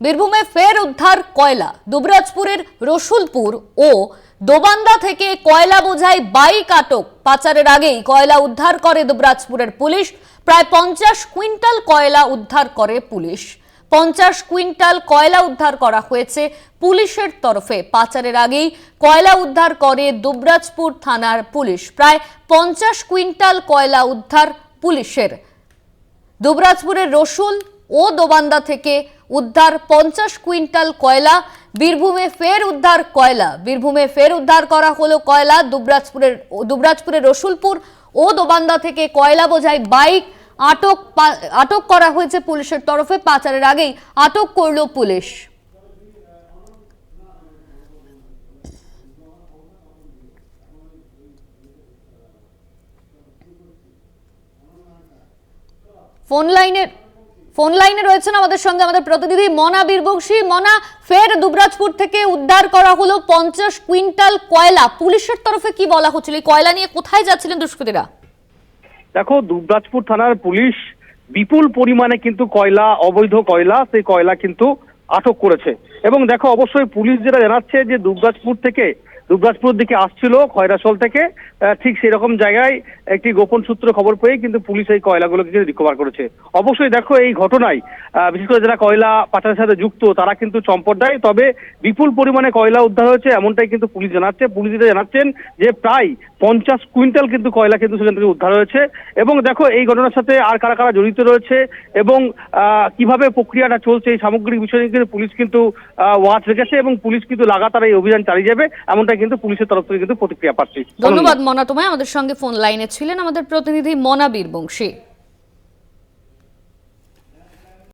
বীরভূমে ফের উদ্ধার কয়লা। দুবরাজপুরের রসুলপুর ও দোবান্দা থেকে কয়লা বোঝাই বাইক আটক। পাচারের আগেই কয়লা উদ্ধার করে দুবরাজপুরের পুলিশ। প্রায় পঞ্চাশ কুইন্টাল কয়লা উদ্ধার করে পুলিশ। পঞ্চাশ কুইন্টাল কয়লা উদ্ধার করা হয়েছে পুলিশের তরফে। পাচারের আগেই কয়লা উদ্ধার করে দুবরাজপুর থানার পুলিশ। প্রায় পঞ্চাশ কুইন্টাল কয়লা উদ্ধার পুলিশের। দুবরাজপুরের রসুল ও দোবান্দা থেকে উদ্ধার পঞ্চাশ কুইন্টাল কয়লা, বীরভূমে ফের উদ্ধার কয়লা, বীরভূমে ফের উদ্ধার করা হলো কয়লা, দুবরাজপুরের দুবরাজপুরের রসুলপুর ও দোবান্দা থেকে কয়লা বোঝাই বাইক, আটক আটক করা হয়েছে পুলিশের তরফে, পাচারের আগেই আটক করল পুলিশ। ফোন লাইনের ফোন লাইনে রয়েছেন আমাদের সঙ্গে আমাদের প্রতিনিধি মনা বীরবংশী। মনা, ফের দুবরাজপুর থেকে উদ্ধার করা হলো পঞ্চাশ কুইন্টাল কয়লা। পুলিশের তরফে কি বলা হচ্ছিল? এই কয়লা নিয়ে কোথায় যাচ্ছিলেন দুষ্কৃতীরা? দেখো, দুবরাজপুর থানার পুলিশ বিপুল পরিমাণে কিন্তু কয়লা, অবৈধ কয়লা, সেই কয়লা কিন্তু আটক করেছে। এবং দেখো, অবশ্যই পুলিশ যেটা জানাচ্ছে যে দুবরাজপুর থেকে দুবরাজপুর দিকে আসছিল খয়রাসোল থেকে। ঠিক সেরকম জায়গায় একটি গোপন সূত্র খবর পেয়ে কিন্তু পুলিশ এই কয়লাগুলোকে কিন্তু রিকভার করেছে। অবশ্যই দেখো এই ঘটনায় বিশেষ করে যারা কয়লা পাচারের সাথে যুক্ত, তারা কিন্তু চম্পট দেয়। তবে বিপুল পরিমাণে কয়লা উদ্ধার হয়েছে এমনটাই কিন্তু পুলিশ জানাচ্ছে। পুলিশ জানাচ্ছেন যে প্রায় পঞ্চাশ কুইন্টাল কিন্তু কয়লা কিন্তু সেখান থেকে উদ্ধার হয়েছে। এবং দেখো এই ঘটনার সাথে আর কারা কারা জড়িত রয়েছে এবং কীভাবে প্রক্রিয়াটা চলছে এই সামগ্রিক বিষয় কিন্তু পুলিশ কিন্তু ওয়াচ রেখেছে এবং পুলিশ কিন্তু লাগাতার এই অভিযান চালিয়ে যাবে, এমনটাই কিন্তু পুলিশের তরফ থেকে কিন্তু প্রতিক্রিয়া পাচ্ছি। ধন্যবাদ মনা তোমায়। আমাদের সঙ্গে ফোন লাইনে ছিলেন আমাদের প্রতিনিধি মনা বীরবংশী।